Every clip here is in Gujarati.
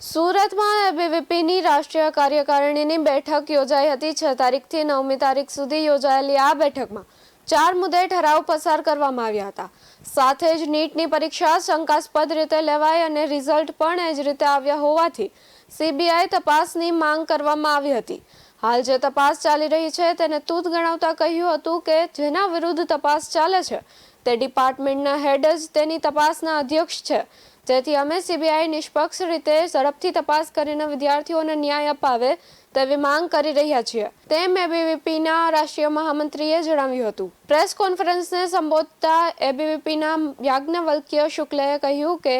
સુરતમાં એબીવીપીની રાષ્ટ્રીય કાર્યકારિણીની બેઠક યોજાઈ હતી. છ તારીખથી નવમી તારીખ સુધી યોજાયેલી આ બેઠકમાં ચાર મુદ્દે ઠરાવ પસાર કરવામાં આવ્યા હતા. સાથે જ નીટની પરીક્ષા શંકાસ્પદ રીતે લેવાઈ અને રિઝલ્ટ પણ એ જ રીતે આવ્યા હોવાથી સીબીઆઈ તપાસની માંગ કરવામાં આવી હતી. હાલ જે તપાસ ચાલી રહી છે તેને તૂત ગણાવતા કહ્યું હતું કે જેના વિરુદ્ધ તપાસ ચાલે છે તે ડિપાર્ટમેન્ટના હેડ જ તેની તપાસના અધ્યક્ષ છે. તેથી અમે સીબીઆઈ નિષ્પક્ષ રીતે ઝડપથી તપાસ કરીને વિદ્યાર્થીઓને ન્યાય અપાવે તેવી માંગ કરી રહ્યા છીએ. તેમ એબીવીપીના રાષ્ટ્રીય મહામંત્રીએ જણાવ્યું હતું. પ્રેસ કોન્ફરન્સને સંબોધતા એબીવીપીના યાજ્ઞવલ્ક્ય શુક્લએ કહ્યું કે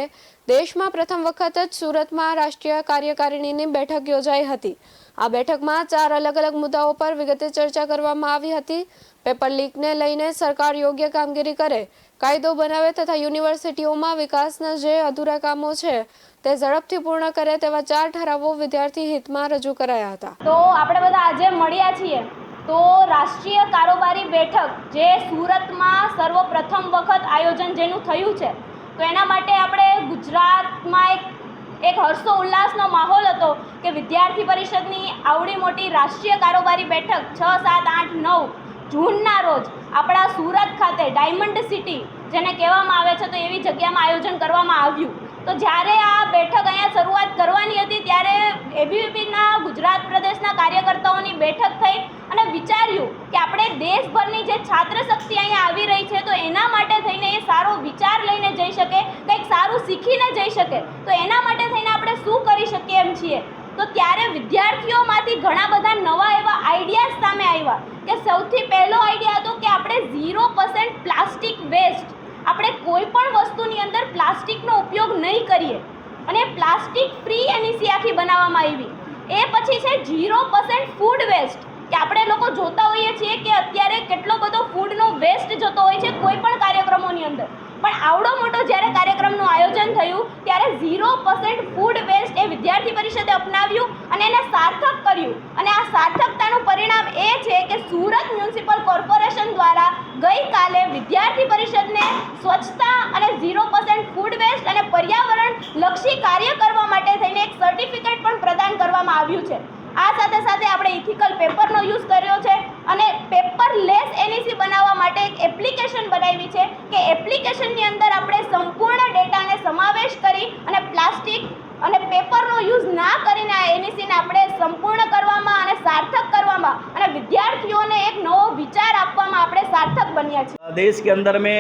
દેશમાં પ્રથમ વખત જ સુરતમાં રાષ્ટ્રીય કાર્યકારિણીની બેઠક યોજાઈ હતી. આ બેઠકમાં ચાર અલગ અલગ મુદ્દાઓ પર વિગતે ચર્ચા કરવામાં આવી હતી. પેપર લીકને લઈને સરકાર યોગ્ય કામગીરી કરે કાયદો બનાવે તથા યુનિવર્સિટીઓમાં વિકાસના જે અધૂરા કામો છે, તે ઝડપથી પૂર્ણ કરે તેવા ચાર ઠરાવો વિદ્યાર્થી હિતમાં રજૂ કરાયા હતા. તો આપણે બધા આજે મળ્યા છીએ. તો રાષ્ટ્રીય કારોબારી બેઠક જે સુરતમાં સર્વપ્રથમ વખત આયોજન જેનું થયું છે, તો એના માટે આપણે ગુજરાતમાં એક એક હર્ષો ઉલ્લાસનો માહોલ હતો કે વિદ્યાર્થી પરિષદની આવડી મોટી રાષ્ટ્રીય કારોબારી બેઠક છ સાત આઠ નવ જૂનના રોજ આપણા સુરત ખાતે ડાયમંડ સિટી જેને કહેવામાં આવે છે તો એવી જગ્યામાં આયોજન કરવામાં આવ્યું. તો જ્યારે આ બેઠક અહીંયા શરૂઆત કરવાની હતી ત્યારે એબીવીપીના ગુજરાત પ્રદેશના કાર્યકર્તાઓની બેઠક થઈ અને વિચાર્યું કે આપણે દેશભરની જે છાત્ર શક્તિ અહીંયા આવી રહી છે તો એના માટે થઈને એ સારો વિચાર લઈને જઈ શકે, કંઈક સારું શીખીને જઈ શકે. તો એના માટે થઈને આપણે શું કરી શકીએ એમ છીએ? તો ત્યારે વિદ્યાર્થીઓમાંથી ઘણા બધા નવા એવા આઈડિયાઝ સામે આવ્યા કે સૌથી પહેલો આઈડિયા હતો કે આપણે ઝીરો પર્સન્ટ પ્લાસ્ટિક વેસ્ટ આપણે કોઈ પણ વસ્તુની અંદર પ્લાસ્ટિકનો ઉપયોગ નહીં કરીએ. અને પ્લાસ્ટિક ફ્રી એની આખી બનાવવામાં આવી. એ પછી છે ઝીરો પર્સન્ટ ફૂડ વેસ્ટ કે આપણે લોકો જોતા હોઈએ છીએ કે અત્યારે કેટલો બધો ફૂડનો વેસ્ટ જતો હોય છે કોઈ પણ કાર્યક્રમોની અંદર. પણ આવડો મોટો જ્યારે કાર્યક્રમનું આયોજન થયું, ત્યારે ઝીરો પર્સન્ટ ફૂડ વેસ્ટ એ વિદ્યાર્થી પરિષદે અપનાવ્યું અને એને સાર્થક કર્યું અને આ સાર્થકતાનું પરિણામ એ છે કે સુરત મ્યુનિસિપલ કોર્પોરેશન દ્વારા ગઈકાલે વિદ્યાર્થી પરિષદને સ્વચ્છતા અને ઝીરો પર્સન્ટ ફૂડ વેસ્ટ અને પર્યાવરણ લક્ષી કાર્ય કરવા માટે થઈને એક સર્ટિફિકેટ પણ પ્રદાન કરવામાં આવ્યું છે. આ સાથે સાથે આપણે ઇથિકલ પેપરનો યુઝ કર્યો છે અને પેપર લેસ એનઈસી બનાવવા માટે એક એપ્લિકેશન બનાવી છે કે એપ્લિકેશનની અંદર આપણે સંપૂર્ણ ડેટાને સમાવેશ કરી અને પ્લાસ્ટિક અને પેપરનો યુઝ ના કરીને આ એનઈસીને આપણે સંપૂર્ણ કરવામાં અને સાર્થક કરવામાં અને વિદ્યાર્થીઓને એક નવો વિચાર આપવામાં આપણે સાર્થક બન્યા છીએ देश के अंदर में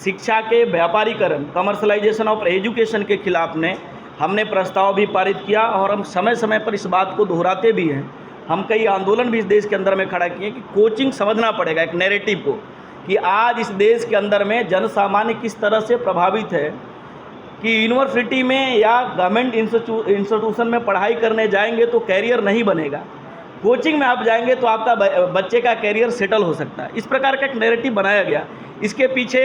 शिक्षा के व्यापारीकरण कमर्शलाइजेशन ऑफ एजुकेशन के खिलाफ ने हमने प्रस्ताव भी पारित किया और हम समय समय पर इस बात को दोहराते भी हैं हम कई आंदोलन भी इस देश के अंदर में खड़ा किए कि कोचिंग समझना पड़ेगा एक नैरेटिव को कि आज इस देश के अंदर में जन सामान्य किस तरह से प्रभावित है कि यूनिवर्सिटी में या गवर्नमेंट इंस्टीट्यूशन में पढ़ाई करने जाएंगे तो कैरियर नहीं बनेगा कोचिंग में आप जाएँगे तो आपका बच्चे का कैरियर सेटल हो सकता है। इस प्रकार का एक नैरेटिव बनाया गया। इसके पीछे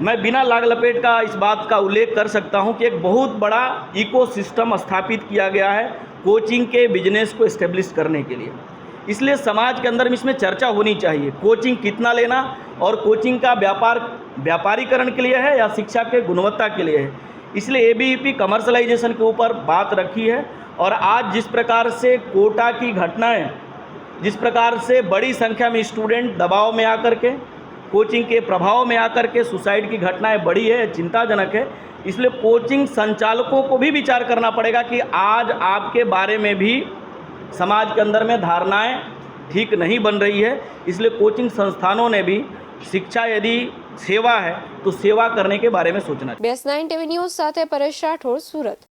मैं बिना लाग लपेट का इस बात का उल्लेख कर सकता हूँ कि एक बहुत बड़ा इकोसिस्टम स्थापित किया गया है कोचिंग के बिज़नेस को इस्टेब्लिश करने के लिए। इसलिए समाज के अंदर इसमें चर्चा होनी चाहिए, कोचिंग कितना लेना और कोचिंग का व्यापार, व्यापारीकरण के लिए है या शिक्षा के गुणवत्ता के लिए है। इसलिए ए बी कमर्शलाइजेशन के ऊपर बात रखी है। और आज जिस प्रकार से कोटा की घटनाएं जिस प्रकार से बड़ी संख्या में स्टूडेंट दबाव में आकर के कोचिंग के प्रभाव में आकर के सुसाइड की घटनाएं बढ़ी है चिंताजनक है इसलिए कोचिंग संचालकों को भी विचार करना पड़ेगा कि आज आपके बारे में भी समाज के अंदर में धारणाएं ठीक नहीं बन रही है इसलिए कोचिंग संस्थानों ने भी शिक्षा यदि सेवा है तो सेवा करने के बारे में सोचना चाहिए બેસ નાઇન ટીવી ન્યૂઝ સાથે પરેશ રાઠોડ સુરત